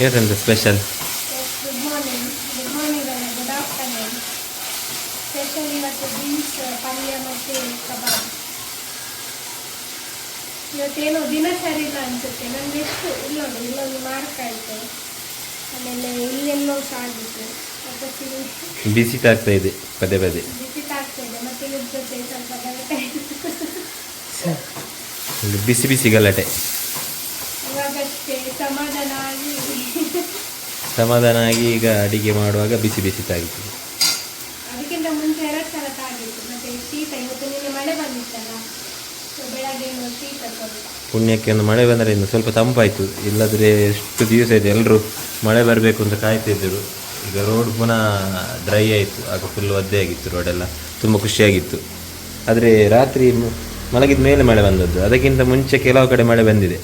ಇವತ್ತೆಂತ special good morning good morning ಅಲ್ಲ good afternoon special ಇವತ್ತು beans ಪಲ್ಯ ಮತ್ತು ಕಬಾಬ್ ಇವತ್ತೇನೋ ದಿನ ಸರಿ ಇಲ್ಲ ಅನಿಸುತ್ತೆ. ನನಗೆ ಎಷ್ಟು ಇಲ್ಲೊಂದು ಇಲ್ಲೊಂದು ಮಾರ್ಕ್ ಆಯಿತು ಆಮೇಲೆ ಇಲ್ಲೆಲ್ಲೋ ಸಾಗಿತ್ತು. ಮತ್ತೆ ಬಿಸಿ ತಾಗ್ತಾ ಇದೆ ಪದೇ ಪದೇ. ಬಿಸಿ ತಾಗ್ತಾ ಇದೆ. ಮತ್ತೆ ಇದ್ರ ಜೊತೆ ಸ್ವಲ್ಪ ಗಲಾಟೆ. ಬಿಸಿ ಬಿಸಿ ಗಲಾಟೆ ಇವಾಗಷ್ಟೇ ಸಮಾಧಾನ ಆಗಿ ಸಮಾಧಾನ ಆಗಿ ಈಗ ಅಡಿಗೆ ಮಾಡುವಾಗ ಬಿಸಿ ಬಿಸಿ ತಾಗಿತ್ತು ಅದಕ್ಕಿಂತ ಮುಂಚೆ ಎರಡು ಸಲ ತಾಗಿತ್ತು. ಮತ್ತೆ ಶೀತ ಇವತ್ತು ನಿನ್ನೆ ಮಳೆ ಬಂದಿತ್ತಲ್ಲ ಸೊ ಬೆಳಗ್ಗೆ ಏನು ಶೀತ ಪುಣ್ಯಕ್ಕೆ ಒಂದು ಮಳೆ ಬಂದರೆ ಇನ್ನು ಸ್ವಲ್ಪ ತಂಪಾಯಿತು. ಇಲ್ಲದ್ರೆ ಎಷ್ಟು ದಿವಸ ಇದೆ ಎಲ್ಲರೂ ಮಳೆ ಬರಬೇಕು ಅಂತ ಕಾಯ್ತಿದ್ದರು ಈಗ ರೋಡ್ ಪುನಃ ಡ್ರೈ ಆಯಿತು. ಆಗ ಫುಲ್ ಒದ್ದೆ ಆಗಿತ್ತು ರೋಡೆಲ್ಲ ತುಂಬ ಖುಷಿಯಾಗಿತ್ತು. ಆದರೆ ರಾತ್ರಿ ಮಲಗಿದ ಮೇಲೆ ಮಳೆ ಬಂದದ್ದು. ಅದಕ್ಕಿಂತ ಮುಂಚೆ ಕೆಲವು ಕಡೆ ಮಳೆ ಬಂದಿದೆ.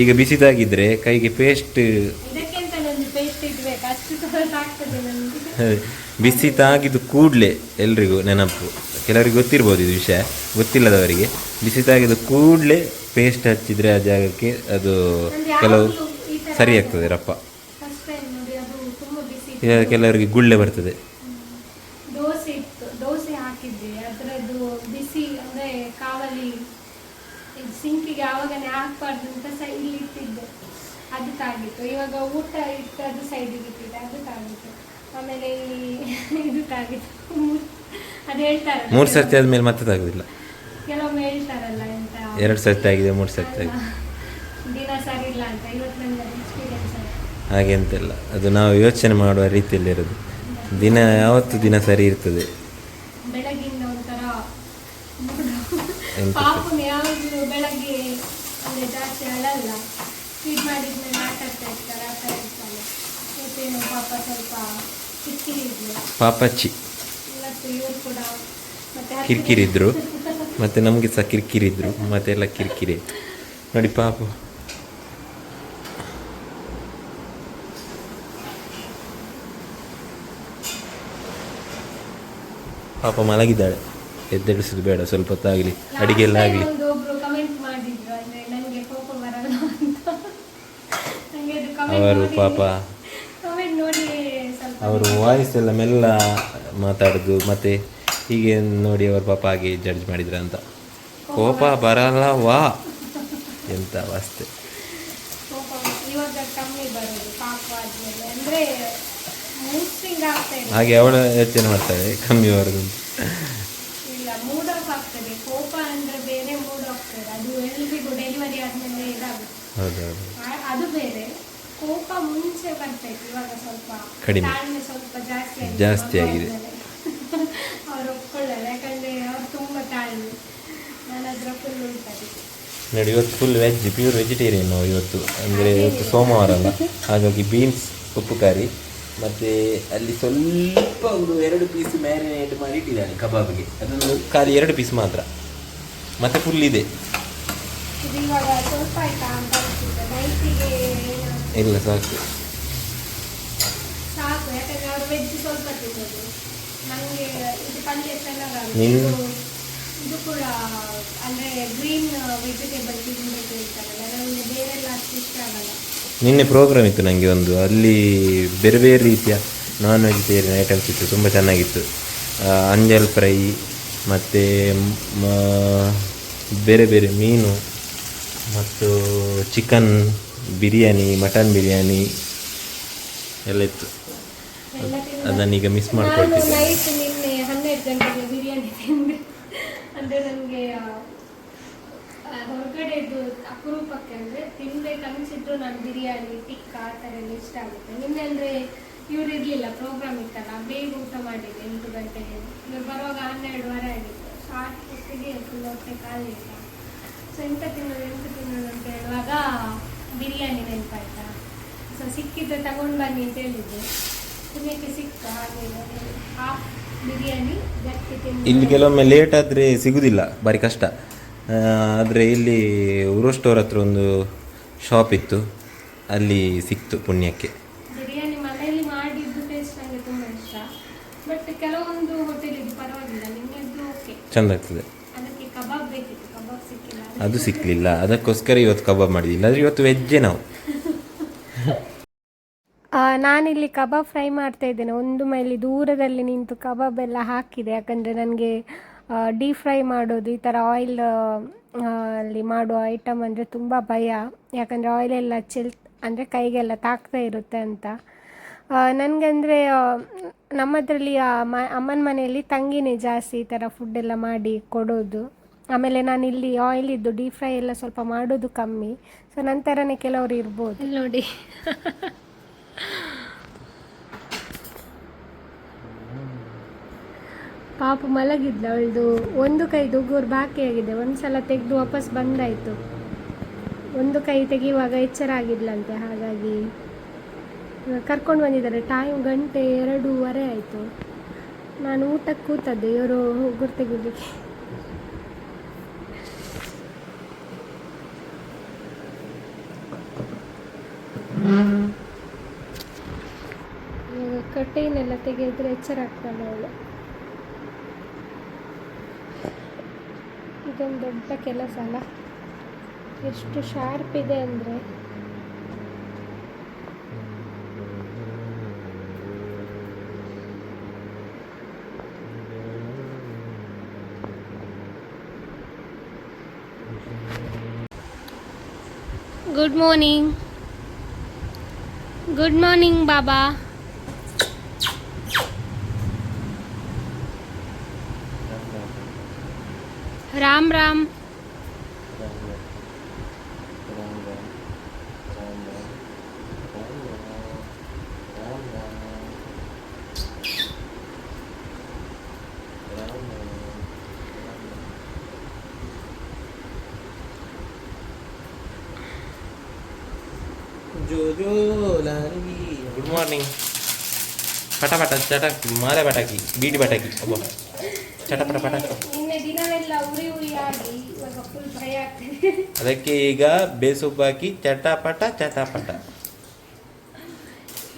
ಈಗ ಬಿಸಿದಾಗಿದ್ದರೆ ಕೈಗೆ ಪೇಸ್ಟ್ ಇದಕ್ಕಿಂತ ಒಂದು ಪೇಸ್ಟ್ ಇಡ್ಬೇಕು ಅಷ್ಟು ಸಾಕಾಗ್ತದೆ ನನಗೆ ಬಿಸಿ ತಾಗಿದ್ದು ಕೂಡಲೇ ಎಲ್ರಿಗೂ ನೆನಪು. ಕೆಲವರಿಗೆ ಗೊತ್ತಿರ್ಬೋದು ಇದು ವಿಷಯ. ಗೊತ್ತಿಲ್ಲದವರಿಗೆ. ಬಿಸಿ ತಾಗಿದ್ದು ಕೂಡಲೇ ಪೇಸ್ಟ್ ಹಚ್ಚಿದರೆ ಆ ಜಾಗಕ್ಕೆ ಅದು ಕೆಲವು ಸರಿ ಆಗ್ತದೆ ರಪ್ಪ. ಕೆಲವರಿಗೆ ಗುಳ್ಳೆ ಬರ್ತದೆ. ದೋಸೆ ಇತ್ತು. ದೋಸೆ ಹಾಕಿದ್ದೆ. ಅದರದ್ದು ಬಿಸಿ ಅಂದರೆ ಕಾವಲಿ ಸಿಂಕಿಗೆ ಆವಾಗನೇ ಹಾಕ್ಬಾರ್ದು ಅಂತ ಸಹ ಇಲ್ಲಿ ಇಟ್ಟಿದ್ದೆ. ಅದು ತಾಗಿತ್ತು. ಇವಾಗ ಊಟ ಇಟ್ಟು ಅದು ಸೈಡಿಗೆ ಇಟ್ಟಿದ್ದೆ. ಅದು ತಾಗಿತ್ತು. ಆಮೇಲೆ ಈ ಇದು ಮೂರ್- ಅದು ಹೇಳ್ತಾರೆ ಮೂರು ಸರ್ತಿ ಆದಮೇಲೆ ಮತ್ತೆ ತಾಗೋದಿಲ್ಲ. ಕೆಲವೊಮ್ಮೆ ಹೇಳ್ತಾರಲ್ಲ ಎಂತ? ಎರಡು ಸರ್ತಿ ಆಗಿದೆ ಮೂರು ಸರ್ತಿ ಆಗಿದೆ ದಿನ ಸರಿ ಇಲ್ಲ ಅಂತ ಇವತ್ತು ನನಗೆ ಎಕ್ಸ್ಪೀರಿಯನ್ಸ್ ಹಾಗೆ ಅಂತೆಲ್ಲ. ಅದು ನಾವು ಯೋಚನೆ ಮಾಡುವ ರೀತಿಯಲ್ಲಿ ಇರೋದು ದಿನ ಯಾವತ್ತು ದಿನ ಸರಿ ಇರ್ತದೆ? ಬೆಳಗ್ಗಿಂದ ಒಂಥರ ಎಂತ ಪಾಪುನ ಯಾವಾಗಲೂ ಬೆಳಗ್ಗೆ ಅಂದರೆ ಜಾಸ್ತಿ ಅಳಲ್ಲ. ಫೀಡ್ ಮಾಡಿದ್ಮೇಲೆ ಆಟ ಆಡ್ತಾ ಇರ್ತಾರೆ ಆ ಥರ ಇರ್ತಾನೆ ಇವತ್ತೇನು ಪಾಪ ಸ್ವಲ್ಪ ಪಾಪಚ್ಚಿ. ಕಿರಿಕಿರಿದ್ರು ಮತ್ತು ನಮಗೆ ಸಹ ಕಿರಿಕಿರಿದ್ರು ಮತ್ತೆ ಎಲ್ಲ ಕಿರಿಕಿರಿ. ನೋಡಿ ಪಾಪು. ಪಾಪ ಮಲಗಿದ್ದಾಳೆ. ಎದ್ದೆಡಿಸೋದು ಬೇಡ ಸ್ವಲ್ಪ ಹೊತ್ತಾಗಲಿ. ಅಡಿಗೆ ಎಲ್ಲ ಆಗಲಿ. ಅವರು ಒಬ್ರು ಅವರು ವಾಯ್ಸ್ ಎಲ್ಲ ಮೆಲ್ಲ ಮಾತಾಡೋದು ಮತ್ತು ಹೀಗೆ ನೋಡಿ ಅವ್ರ ಪಾಪ ಆಗಿ ಜಡ್ಜ್ ಮಾಡಿದ್ರ ಅಂತ. ಕೋಪ ಬರಲ್ಲ ವಾ. ಎಂತ ಅವಸ್ಥೆ ಹಾಗೆ ಅವಳ ಯೋಚನೆ ಮಾಡ್ತಾಳೆ ಕಮ್ಮಿ ಬರೋದು ಹೌದೌದು. ಅದು ಬೇರೆ. ಕೋಪ ಮುಂಚೆ ಬರ್ತೈತೆ ಇವಾಗ ಸ್ವಲ್ಪ ಕಡಿಮೆ. ತಾಳ್ಮೆ ಸ್ವಲ್ಪ ಜಾಸ್ತಿ ಆಗಿದೆ. ಜಾಸ್ತಿ ಆಗಿದೆ. ಅವ್ರು ಒಪ್ಕೊಳ್ಳಲ್ಲ ಯಾಕಂದ್ರೆ ಅವ್ರು ತುಂಬಾ ತಾಳ್ಮೆ. ನನ್ನ ಹತ್ರ ಫುಲ್ ಉಂಟು ನೋಡಿ ಇವತ್ತು ಫುಲ್ ವೆಜ್ ಪ್ಯೂರ್ ವೆಜಿಟೇರಿಯನ್ ನಾವು ಇವತ್ತು. ಅಂದರೆ ಇವತ್ತು ಸೋಮವಾರ ಅಲ್ಲ. ಹಾಗಾಗಿ ಬೀನ್ಸ್ ಉಪ್ಪು ಕರಿ ಮತ್ತು ಅಲ್ಲಿ ಸ್ವಲ್ಪ ಒಂದು ಎರಡು ಪೀಸ್ ಮ್ಯಾರಿನೇಟ್ ಮಾಡಿ ಇಟ್ಟಿದ್ದಾನೆ ಕಬಾಬ್ಗೆ. ಅದೊಂದು ಖಾಲಿ ಎರಡು ಪೀಸ್ ಮಾತ್ರ. ಮತ್ತೆ ಫುಲ್ ಇದೆ. ಇವಾಗ ಸ್ವಲ್ಪ ಆಯ್ತಾ ಅಂತ ನೈಟಿಗೆ ಇಲ್ಲ ಸಾಕು. ಸಾಕು ಯಾಕಂದ್ರೆ ಅವ್ರು ವೆಜ್ ಸ್ವಲ್ಪ ತಿನ್ನೋದು. ನನಗೆ ಇದು ಪಲ್ಯ ಚೆನ್ನಾಗಾಗುತ್ತೆ ನಿನ್- ಇದು- ಇದು ಕೂಡ ಅಂದರೆ ಗ್ರೀನ್ ವೆಜಿಟೇಬಲ್ ತಿನ್ನಬೇಕು ಹೇಳ್ತಾರಲ್ಲ ನನಗೆ ಬೇರೆಲ್ಲ ಅಷ್ಟು ಇಷ್ಟ ಆಗಲ್ಲ. ನಿನ್ನೆ ಪ್ರೋಗ್ರಾಮ್ ಇತ್ತು ನನಗೆ ಒಂದು. ಅಲ್ಲಿ ಬೇರೆ ಬೇರೆ ರೀತಿಯ ನಾನ್ ವೆಜಿಟೇರಿಯನ್ ಐಟಮ್ಸ್ ಇತ್ತು. ತುಂಬ ಚೆನ್ನಾಗಿತ್ತು. ಅಂಜಲ್ ಫ್ರೈ ಮತ್ತು ಬೇರೆ ಬೇರೆ ಮೀನು ಮತ್ತು ಚಿಕನ್ ಬಿರಿಯಾನಿ ಮಟನ್ ಬಿರಿಯಾನಿ ಎಲ್ಲ ಇತ್ತು. ಅದನ್ನೀಗ ಮಿಸ್ ನಾನು ನೈಟ್ ನಿನ್ನೆ ಹನ್ನೆರಡು ಗಂಟೆಗೆ ಬಿರಿಯಾನಿ ತಿಂದೆ. ಅಂದರೆ ನನಗೆ ಹೊರಗಡೆದು ಅಪರೂಪಕ್ಕೆ ಅಂದರೆ ತಿನ್ಬೇಕು ಅನಿಸಿದ್ರು ನಾನು ಬಿರಿಯಾನಿ ಟಿಕ್ಕ ಆ ಥರ ಎಲ್ಲ ಇಷ್ಟ ಆಗುತ್ತೆ. ನಿನ್ನೆ ಅಂದರೆ ಇವ್ರು ಇರಲಿಲ್ಲ ಪ್ರೋಗ್ರಾಮ್ ಇತ್ತಲ್ಲ ಬೇಗ ಊಟ ಮಾಡಿದ್ದೆ ಎಂಟು ಗಂಟೆಗೆ. ಇವ್ರು ಬರುವಾಗ ಹನ್ನೆರಡುವರೆ ಆಗಿತ್ತು. ಸೊ ಅಷ್ಟೊತ್ತಿಗೆ ಫುಲ್ ಹೊಟ್ಟೆ ಖಾಲಿ ಇಲ್ಲ ಸೊ ಎಂತ ತಿನ್ನೋದು ಎಂತ ತಿನ್ನೋದು ಅಂತ ಹೇಳುವಾಗ ಬಿರಿಯಾನಿ ನೆನಪಾಯ್ತಾ? ಸೊ ಸಿಕ್ಕಿದ್ರೆ ತಗೊಂಡು ಬನ್ನಿ ಅಂತ ಹೇಳಿದ್ದೆ. ಪುಣ್ಯಕ್ಕೆ ಸಿಕ್ತ ಹಾಗೆ ಹಾಫ್ ಬಿರಿಯಾನಿ ಗಟ್ಟಿ ತಿಂದು ಇಲ್ಲಿ ಕೆಲವೊಮ್ಮೆ ಲೇಟ್ ಆದರೆ ಸಿಗುವುದಿಲ್ಲ ಭಾರಿ ಕಷ್ಟ. ಆದರೆ ಇಲ್ಲಿ ಉರು ಸ್ಟೋರ್ ಹತ್ರ ಒಂದು ಶಾಪ್ ಇತ್ತು ಅಲ್ಲಿ ಸಿಕ್ತು ಪುಣ್ಯಕ್ಕೆ. ಬಿರಿಯಾನಿ ಮನೆಯಲ್ಲಿ ಮಾಡಿದ್ದು ಟೇಸ್ಟ್ ನನಗೆ ತುಂಬ ಇಷ್ಟ. ಬಟ್ ಕೆಲವೊಂದು ಹೋಟೆಲ್ ಇದು ಪರವಾಗಿಲ್ಲ ನಿಮ್ಮದು ಓಕೆ ಚೆಂದ ಆಗ್ತದೆ ಅದಕ್ಕೆ ಕಬಾಬ್ ಬೇಕಿತ್ತು ಕಬಾಬ್ ಸಿಕ್ಕಿಲ್ಲ ಅದು ಸಿಕ್ಕಲಿಲ್ಲ ಅದಕ್ಕೋಸ್ಕರ ಇವತ್ತು ಕಬಾಬ್ ಮಾಡಿದ್ವಿ. ಇಲ್ಲಾಂದ್ರೆ ಇವತ್ತು ವೆಜ್ಜೇ ನಾವು. ನಾನಿಲ್ಲಿ ಕಬಾಬ್ ಫ್ರೈ ಮಾಡ್ತಾ ಇದ್ದೇನೆ. ಒಂದು ಮೈಲಿ ದೂರದಲ್ಲಿ ನಿಂತು ಕಬಾಬ್ ಎಲ್ಲ ಹಾಕಿದೆ. ಯಾಕಂದರೆ ನನಗೆ ಡೀಪ್ ಫ್ರೈ ಮಾಡೋದು, ಈ ಥರ ಆಯಿಲ್ ಅಲ್ಲಿ ಮಾಡುವ ಐಟಮ್ ಅಂದರೆ ತುಂಬ ಭಯ. ಯಾಕಂದರೆ ಆಯಿಲ್ ಎಲ್ಲ ಚೆಲ್, ಅಂದರೆ ಕೈಗೆಲ್ಲ ತಾಕ್ತಾ ಇರುತ್ತೆ ಅಂತ. ನನಗಂದರೆ ನಮ್ಮದ್ರಲ್ಲಿ ಅಮ್ಮನ ಮನೆಯಲ್ಲಿ ತಂಗಿನೇ ಜಾಸ್ತಿ ಈ ಥರ ಫುಡ್ಡೆಲ್ಲ ಮಾಡಿ ಕೊಡೋದು. ಆಮೇಲೆ ನಾನು ಇಲ್ಲಿ ಆಯಿಲ್ ಇದ್ದು ಡೀಪ್ ಫ್ರೈ ಎಲ್ಲ ಸ್ವಲ್ಪ ಮಾಡೋದು ಕಮ್ಮಿ. ಸೊ ನಂತರನೇ ಕೆಲವರು ಇರ್ಬೋದು. ನೋಡಿ. ಪಾಪ ಮಲಗಿದ್ದ ಅವಳದು. ಒಂದು ಕೈ ದುಗ್ಗೂರು ಬಾಕಿ ಆಗಿದೆ. ಒಂದು ಸಲ ತೆಗೆದು ವಾಪಸ್ ಬಂದಾಯಿತು. ಒಂದು ಕೈ ತೆಗೆಯುವಾಗ ಎಚ್ಚರ ಆಗಿದ್ಲಂತೆ, ಹಾಗಾಗಿ. ಕರ್ಕೊಂಡು ಬಂದಿದ್ದಾರೆ. ಟೈಮ್ ಗಂಟೆ ಎರಡೂವರೆ ಆಯಿತು. ನಾನು ಊಟಕ್ಕೆ ಕೂತದ್ದು, ಇವರು ತೆಗಿಲಿಕ್ಕೆ ಇವಾಗ ಕಟ್ಟೆಯನ್ನೆಲ್ಲ ತೆಗೆದ್ರೆ ಎಚ್ಚರ ಆಗ್ತಾಳೆ ಅವಳು. ಇದೊಂದು ದೊಡ್ಡ ಕೆಲಸ ಅಲ್ಲ? ಎಷ್ಟು ಶಾರ್ಪ್ ಇದೆ ಅಂದರೆ. Good morning good morning Baba Ram Ram Jojo lari. Good morning. Pata pata, cerita mana pata ki? Beat pata ki. Oh, cerita pata pata. ಉರಿ ಉರಿ ಆಗಿ ಇವಾಗ ಫುಲ್ ಭಯ ಆಗ್ತದೆ. ಅದಕ್ಕೆ ಈಗ ಬೇಸುಪ್ಪು ಹಾಕಿ ಚಟಾಪಟ ಚಟಪಟ.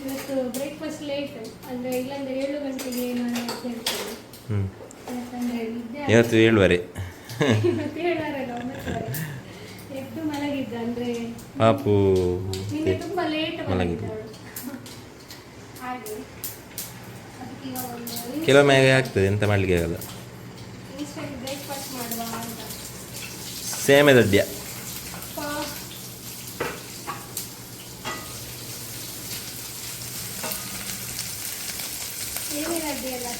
ಇವತ್ತು ಬ್ರೇಕ್ಫಾಸ್ಟ್ ಲೇಟ್ ಅಂದರೆ ಇಲ್ಲಾಂದ್ರೆ ಏಳು ಗಂಟೆಗೆ ನಾನು ಎದ್ದೇಳ್ತೇನೆ ಹ್ಞೂ ಯಾಕಂದರೆ ನಿದ್ದೆ ಇವತ್ತು ಏಳುವರೆ. ಇವತ್ತು ಏಳುವರೆಗೆ ಒಂಬತ್ತುವರೆ. ಎದ್ದು ಮಲಗಿದ್ದ ಅಂದರೆ ಪಾಪು. ನಿನ್ನೆ ತುಂಬ ಲೇಟ್ ಮಲಗಿದ್ದು. ಮಲಗಿದ್ದವಳು ಹಾಗೆ. ಅದಕ್ಕೆ ಇವಾಗ ಒಂದು ಕೆಲವೊಮ್ಮೆ ಹಾಗೆ ಆಗ್ತದೆ ಎಂತ ಮಾಡ್ಲಿಕ್ಕೆ ಆಗಲ್ಲ ಇನ್ಸ್ಟೆಂಟ್ ಬ್ರೇಕ್ಫಾಸ್ಟ್ ಮಾಡುವ ಅಂತ ಸೇಮೆ ದಡ್ಯ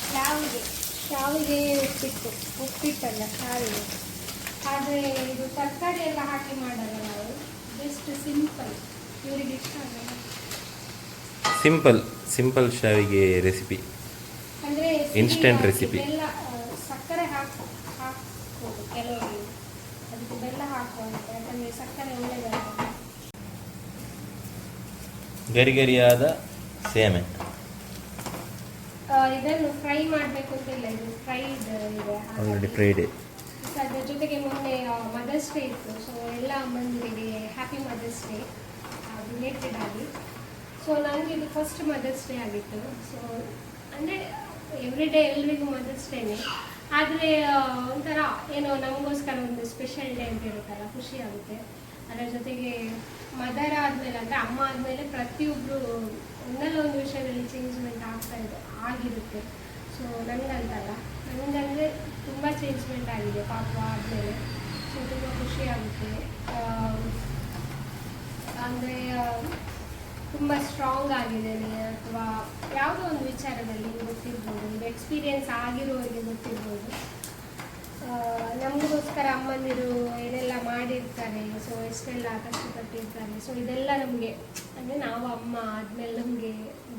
ಶಾವಿಗೆ ಶಾವಿಗೆ ಉಪ್ಪಿಟ್ಟು ಉಪ್ಪಿಟ್ಟಲ್ಲ ಶಾವಿಗೆ ಆದರೆ ಇದು ತರಕಾರಿ ಎಲ್ಲ ಹಾಕಿ ಮಾಡಲ್ಲ ನಾವು ಜಸ್ಟ್ ಸಿಂಪಲ್ ಇವರಿಗೆ ಇಷ್ಟ ಆಗಲ್ಲ ಸಿಂಪಲ್ ಸಿಂಪಲ್ ಶಾವಿಗೆ ರೆಸಿಪಿ ಅಂದರೆ ಇನ್ಸ್ಟೆಂಟ್ ರೆಸಿಪಿ ಬೆಲ್ಲ ಆ, ಸಕ್ಕರೆ ಹಾಕಿ ಹಾಕ್ಬೋದು ಕೆಲವರಿಗೆ ಅದಕ್ಕೆ ಯಾಕಂದರೆ ಸಕ್ಕರೆ ಗರಿ ಗರಿಯಾದ ಸೇಮೆ ಇದನ್ನು ಫ್ರೈ ಮಾಡಬೇಕು ಅಂತ ಇಲ್ಲ ಇದು ಫ್ರೈಡ್ ಇದೆ. ಆಲ್ರೆಡಿ. ಸೊ ಅದ್ರ ಜೊತೆಗೆ ಮೊನ್ನೆ ಮದರ್ಸ್ ಡೇ ಇತ್ತು. ಸೊ ಎಲ್ಲ ಅಮ್ಮಂದಿರಿಗೆ ಹ್ಯಾಪಿ ಮದರ್ಸ್ ಡೇ ರಿಲೇಟೆಡ್ ಆಗಿ. ಸೊ ನನಗೆ ಇದು ಫಸ್ಟ್ ಮದರ್ಸ್ ಡೇ ಆಗಿತ್ತು. ಸೊ ಅಂದರೆ ಎವ್ರಿ ಡೇ ಎಲ್ರಿಗೂ ಮದರ್ಸ್ ಡೇನೆ ಆದರೆ ಒಂಥರ ಏನೋ ನಮಗೋಸ್ಕರ ಒಂದು ಸ್ಪೆಷಲ್ ಡೇ ಅಂತ ಇರುತ್ತಲ್ಲ, ಖುಷಿ ಆಗುತ್ತೆ. ಅದರ ಜೊತೆಗೆ ಮದರ್ ಆದಮೇಲೆ, ಅಂದರೆ ಅಮ್ಮ ಆದಮೇಲೆ ಪ್ರತಿಯೊಬ್ಬರು ಒಂದಲ್ಲ ಒಂದು ವಿಷಯದಲ್ಲಿ ಚೇಂಜ್ಮೆಂಟ್ ಆಗ್ತಾ ಇದೆ, ಆಗಿರುತ್ತೆ. ಸೊ ನನಗಂತಲ್ಲ ನನಗಂದರೆ ತುಂಬ ಚೇಂಜ್ಮೆಂಟ್ ಆಗಿದೆ ಪಾಪ ಆದಮೇಲೆ. ಸೊ ತುಂಬ ಖುಷಿ ಆಗುತ್ತೆ. ಅಂದರೆ ತುಂಬ ಸ್ಟ್ರಾಂಗ್ ಆಗಿದ್ದೇನೆ ಅಥವಾ ಯಾವುದೋ ಒಂದು ವಿಚಾರದಲ್ಲಿ ಗೊತ್ತಿರ್ಬೋದು ಒಂದು ಎಕ್ಸ್ಪೀರಿಯೆನ್ಸ್ ಆಗಿರೋರಿಗೆ ಗೊತ್ತಿರ್ಬೋದು. ನಮಗೋಸ್ಕರ ಅಮ್ಮಂದಿರು ಏನೆಲ್ಲ ಮಾಡಿರ್ತಾರೆ ಸೊ ಎಷ್ಟೆಲ್ಲ ಕಷ್ಟಪಟ್ಟಿರ್ತಾರೆ ಸೊ ಇದೆಲ್ಲ ನಮಗೆ, ಅಂದರೆ ನಾವು ಅಮ್ಮ ಆದಮೇಲೆ ನಮಗೆ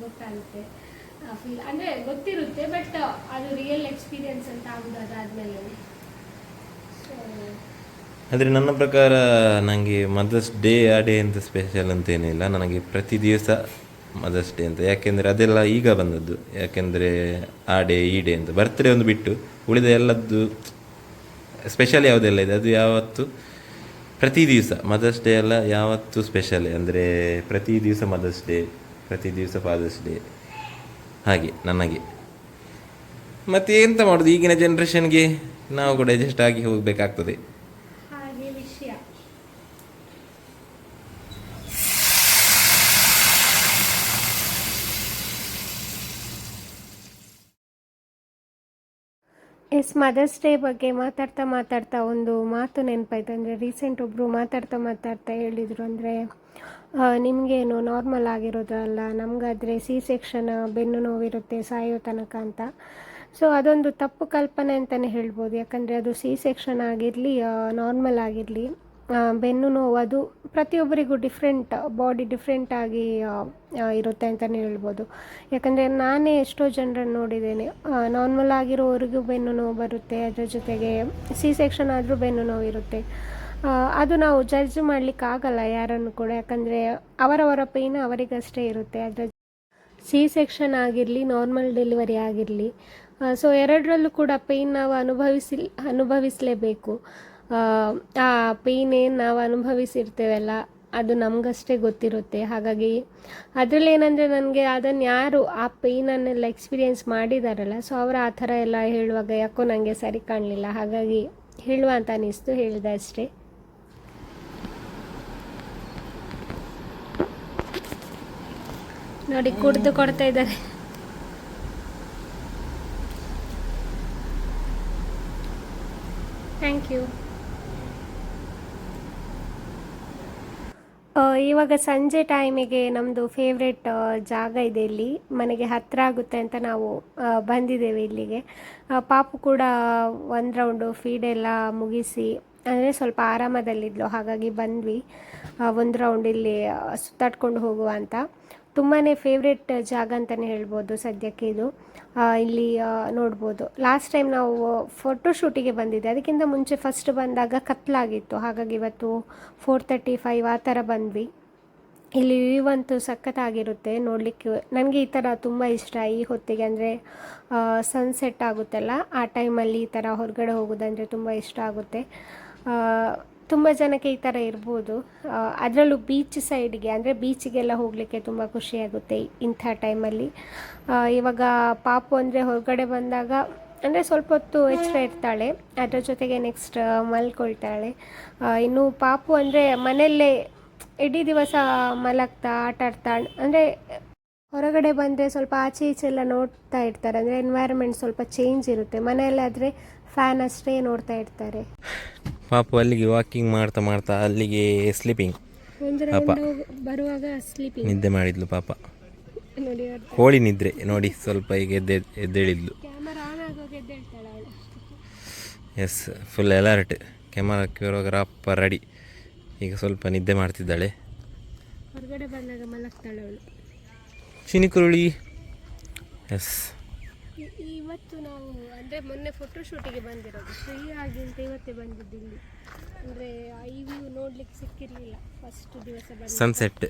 ಗೊತ್ತಾಗುತ್ತೆ ಫೀಲ್ ಅಂದರೆ ಗೊತ್ತಿರುತ್ತೆ ಬಟ್ ಅದು ರಿಯಲ್ ಎಕ್ಸ್ಪೀರಿಯನ್ಸ್ ಅಂತ ಆಗೋದು ಅದಾದಮೇಲೆ ಸೊ ಆದರೆ ನನ್ನ ಪ್ರಕಾರ ನನಗೆ ಮದರ್ಸ್ ಡೇ ಆ ಡೇ ಅಂತ ಸ್ಪೆಷಲ್ ಅಂತೇನಿಲ್ಲ ನನಗೆ ಪ್ರತಿ ದಿವಸ ಮದರ್ಸ್ ಡೇ ಅಂತ. ಯಾಕೆಂದರೆ ಅದೆಲ್ಲ ಈಗ ಬಂದದ್ದು. ಯಾಕೆಂದರೆ ಆ ಡೇ ಈ ಡೇ ಅಂತ. ಬರ್ತ್ಡೇ ಒಂದು ಬಿಟ್ಟು ಉಳಿದ ಎಲ್ಲದ್ದು ಸ್ಪೆಷಲ್ ಯಾವುದೆಲ್ಲ ಇದೆ? ಅದು ಯಾವತ್ತು? ಪ್ರತಿ ದಿವಸ. ಮದರ್ಸ್ ಡೇ ಎಲ್ಲ ಯಾವತ್ತು ಸ್ಪೆಷಲ್ ಅಂದರೆ ಪ್ರತಿ ದಿವಸ ಮದರ್ಸ್ ಡೇ ಪ್ರತಿ ದಿವಸ ಫಾದರ್ಸ್ ಡೇ ಹಾಗೆ ನನಗೆ ಮತ್ತೆ ಎಂತ ಮಾಡೋದು? ಈಗಿನ ಜನ್ರೇಷನ್ಗೆ ನಾವು ಕೂಡ ಅಡ್ಜಸ್ಟ್ ಆಗಿ ಹೋಗಬೇಕಾಗ್ತದೆ. ಈ ಎಸ್ ಮದರ್ಸ್ ಡೇ ಬಗ್ಗೆ ಮಾತಾಡ್ತಾ ಮಾತಾಡ್ತಾ ಒಂದು ಮಾತು ನೆನಪಾಯ್ತು. ಅಂದರೆ ರೀಸೆಂಟ್ ಒಬ್ಬರು ಮಾತಾಡ್ತಾ ಮಾತಾಡ್ತಾ ಹೇಳಿದರು ಅಂದರೆ ನಿಮಗೇನು ನಾರ್ಮಲ್ ಆಗಿರೋದಲ್ಲ, ನಮಗಾದರೆ ಸಿ ಸೆಕ್ಷನ್ ಬೆನ್ನು ನೋವಿರುತ್ತೆ ಸಾಯೋ ತನಕ ಅಂತ. ಸೊ ಅದೊಂದು ತಪ್ಪು ಕಲ್ಪನೆ ಅಂತಲೇ ಹೇಳ್ಬೋದು. ಯಾಕಂದರೆ ಅದು ಸಿ ಸೆಕ್ಷನ್ ಆಗಿರಲಿ ನಾರ್ಮಲ್ ಆಗಿರಲಿ ಬೆನ್ನು ನೋವು ಅದು ಪ್ರತಿಯೊಬ್ಬರಿಗೂ ಡಿಫ್ರೆಂಟ್ ಬಾಡಿ ಡಿಫ್ರೆಂಟ್ ಆಗಿ ಆ, ಆ, ಇರುತ್ತೆ ಅಂತಲೇ ಹೇಳ್ಬೋದು. ಯಾಕಂದರೆ ನಾನೇ ಎಷ್ಟೋ ಜನರನ್ನು ನೋಡಿದ್ದೇನೆ. ನಾರ್ಮಲ್ ಆಗಿರೋವರೆಗೂ ಬೆನ್ನು ನೋವು ಬರುತ್ತೆ. ಅದರ ಜೊತೆಗೆ ಸಿ ಸೆಕ್ಷನ್ ಆದರೂ ಬೆನ್ನು ನೋವು ಇರುತ್ತೆ. ಅದು ನಾವು ಜಡ್ಜ್ ಮಾಡಲಿಕ್ಕೆ ಆಗಲ್ಲ ಯಾರನ್ನು ಕೂಡ. ಯಾಕಂದರೆ ಅವರವರ ಪೇಯ್ನ್ ಅವರಿಗಷ್ಟೇ ಇರುತ್ತೆ. ಅದರ ಸಿ ಸೆಕ್ಷನ್ ಆಗಿರಲಿ ನಾರ್ಮಲ್ ಡೆಲಿವರಿ ಆಗಿರಲಿ ಸೊ ಎರಡರಲ್ಲೂ ಕೂಡ ಪೇಯ್ನ್ ನಾವು ಅನುಭವಿಸಿ ಅನುಭವಿಸಲೇಬೇಕು. ಆ ಪೇಯ್ನ್ ಏನು ನಾವು ಅನುಭವಿಸಿರ್ತೇವಲ್ಲ, ಅದು ನಮಗಷ್ಟೇ ಗೊತ್ತಿರುತ್ತೆ. ಹಾಗಾಗಿ ಅದರಲ್ಲಿ ಏನಂದರೆ ನನಗೆ ಅದನ್ನು ಯಾರು ಆ ಪೇಯ್ನನ್ನೆಲ್ಲ ಎಕ್ಸ್ಪೀರಿಯೆನ್ಸ್ ಮಾಡಿದಾರಲ್ಲ ಸೊ ಅವರು ಆ ಥರ ಎಲ್ಲ ಹೇಳುವಾಗ ಯಾಕೋ ನನಗೆ ಸರಿ ಕಾಣಲಿಲ್ಲ. ಹಾಗಾಗಿ ಹೇಳುವ ಅಂತ ಅನ್ನಿಸ್ತು, ಹೇಳಿದೆ ಅಷ್ಟೇ. ನೋಡಿ, ಕುಡಿದು ಕೊಡ್ತಾ ಇದ್ದಾರೆ. ಇವಾಗ ಸಂಜೆ ಟೈಮಿಗೆ ನಮ್ಮದು ಫೇವ್ರೆಟ್ ಜಾಗ ಇದೆ ಇಲ್ಲಿ. ಮನೆಗೆ ಹತ್ತಿರ ಆಗುತ್ತೆ ಅಂತ ನಾವು ಬಂದಿದ್ದೇವೆ ಇಲ್ಲಿಗೆ. ಪಾಪು ಕೂಡ ಒಂದು ರೌಂಡು ಫೀಡೆಲ್ಲ ಮುಗಿಸಿ, ಅಂದರೆ ಸ್ವಲ್ಪ ಆರಾಮದಲ್ಲಿದ್ಲು, ಹಾಗಾಗಿ ಬಂದ್ವಿ. ಒಂದು ರೌಂಡ್ ಇಲ್ಲಿ ಸುತ್ತಾಡ್ಕೊಂಡು ಹೋಗುವ ಅಂತ. ತುಂಬಾ ಫೇವ್ರೆಟ್ ಜಾಗ ಅಂತಲೇ ಹೇಳ್ಬೋದು ಸದ್ಯಕ್ಕೆ ಇದು. ಇಲ್ಲಿ ನೋಡ್ಬೋದು. ಲಾಸ್ಟ್ ಟೈಮ್ ನಾವು ಫೋಟೋ ಶೂಟಿಗೆ ಬಂದಿದ್ದೆ. ಅದಕ್ಕಿಂತ ಮುಂಚೆ ಫಸ್ಟ್ ಬಂದಾಗ ಕತ್ಲಾಗಿತ್ತು ಹಾಗಾಗಿ ಇವತ್ತು ಫೋರ್ ತರ್ಟಿ ಫೈವ್ ಆ ಥರ ಬಂದ್ವಿ. ಇಲ್ಲಿ ವ್ಯೂ ಅಂತೂ ಸಖತ್ತಾಗಿರುತ್ತೆ ನೋಡಲಿಕ್ಕೆ. ನನಗೆ ಈ ಥರ ತುಂಬ ಇಷ್ಟ. ಈ ಹೊತ್ತಿಗೆ ಅಂದರೆ ಸನ್ಸೆಟ್ ಆಗುತ್ತಲ್ಲ, ಆ ಟೈಮಲ್ಲಿ ಈ ಥರ ಹೊರಗಡೆ ಹೋಗೋದಂದರೆ ತುಂಬ ಇಷ್ಟ ಆಗುತ್ತೆ. ತುಂಬ ಜನಕ್ಕೆ ಈ ಥರ ಇರ್ಬೋದು. ಅದರಲ್ಲೂ ಬೀಚ್ ಸೈಡ್ಗೆ ಅಂದರೆ ಬೀಚಿಗೆಲ್ಲ ಹೋಗಲಿಕ್ಕೆ ತುಂಬ ಖುಷಿಯಾಗುತ್ತೆ ಇಂಥ ಟೈಮಲ್ಲಿ ಇವಾಗ ಪಾಪು ಅಂದರೆ ಹೊರಗಡೆ ಬಂದಾಗ, ಅಂದರೆ ಸ್ವಲ್ಪ ಹೊತ್ತು ಎಚ್ಚರ ಇರ್ತಾಳೆ. ಅದರ ಜೊತೆಗೆ ನೆಕ್ಸ್ಟ್ ಮಲ್ಕೊಳ್ತಾಳೆ. ಇನ್ನು ಪಾಪು ಅಂದರೆ ಮನೆಯಲ್ಲೇ ಇಡೀ ದಿವಸ ಮಲಗ್ತಾ, ಆಟ ಆಡ್ತಾ, ಅಂದರೆ ಹೊರಗಡೆ ಬಂದರೆ ಸ್ವಲ್ಪ ಆಚೆ ಈಚೆ ಎಲ್ಲ ನೋಡ್ತಾ ಇರ್ತಾರೆ. ಅಂದರೆ ಎನ್ವೈರ್ಮೆಂಟ್ ಸ್ವಲ್ಪ ಚೇಂಜ್ ಇರುತ್ತೆ. ಮನೆಯಲ್ಲಾದರೆ ಫ್ಯಾನ್ ಅಷ್ಟೇ ನೋಡ್ತಾ ಇರ್ತಾರೆ. ಪಾಪು ಅಲ್ಲಿಗೆ ವಾಕಿಂಗ್ ಮಾಡ್ತಾ ಮಾಡ್ತಾ ಅಲ್ಲಿಗೆ ಸ್ಲೀಪಿಂಗ್ ಒಂದು ಪಾಪ. ಬರುವಾಗ ಸ್ಲೀಪಿಂಗ್ ನಿದ್ದೆ ಮಾಡಿದ್ಲು ಪಾಪ. ನೋಡಿ ಕೋಳಿ ನಿದ್ರೆ. ನೋಡಿ ಸ್ವಲ್ಪ ಈಗ ಎದ್ದೆ ಎದ್ದೇಳಿದ್ಲು. Yes full alert camera choreographer ready ಈಗ ಸ್ವಲ್ಪ ನಿದ್ದೆ ಮಾಡ್ತಿದ್ದಾಳೆ. ಹೊರಗಡೆ ಬಂದಾಗ ಮಲಗ್ತಾಳೆ ಅವಳು. ಚಿನಿಕುರುಳಿ. ಎಸ್ ಇವತ್ತು ನಾವು ಅಂದರೆ ಮೊನ್ನೆ ಫೋಟೋ ಶೂಟಿಗೆ ಬಂದಿರೋದು. ಫ್ರೀ ಆಗಿ ಅಂತ ಇವತ್ತೇ ಬಂದಿದ್ದು ಇಲ್ಲಿ. ಅಂದರೆ ಐ ವ್ಯೂ ನೋಡ್ಲಿಕ್ಕೆ ಸಿಕ್ಕಿರಲಿಲ್ಲ. ಫಸ್ಟ್ ದಿವಸ ಬಂದು ಸನ್ಸೆಟ್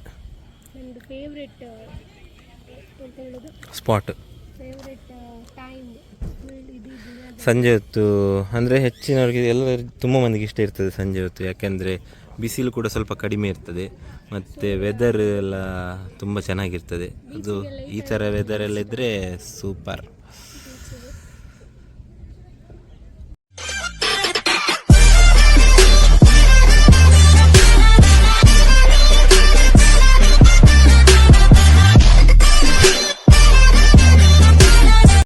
ನಮ್ಮದು ಫೇವ್ರೆಟ್ ಎಂತ ಹೇಳೋದು? ಸ್ಪಾಟ್ ಫೇವ್ರೆಟ್ ಟೈಮ್ ಸಂಜೆ ಹೊತ್ತು ಅಂದರೆ ಹೆಚ್ಚಿನವ್ರಿಗೆ ಎಲ್ಲರಿಗೂ ತುಂಬ ಮಂದಿಗೆ ಇಷ್ಟ ಇರ್ತದೆ ಸಂಜೆ ಹೊತ್ತು. ಯಾಕೆಂದರೆ ಬಿಸಿಲು ಕೂಡ ಸ್ವಲ್ಪ ಕಡಿಮೆ ಇರ್ತದೆ. ಮತ್ತು ವೆದರ್ ಎಲ್ಲ ತುಂಬ ಚೆನ್ನಾಗಿರ್ತದೆ. ಅದು ಈ ಥರ ವೆದರ್ ಎಲ್ಲ ಇದ್ದರೆ ಸೂಪರ್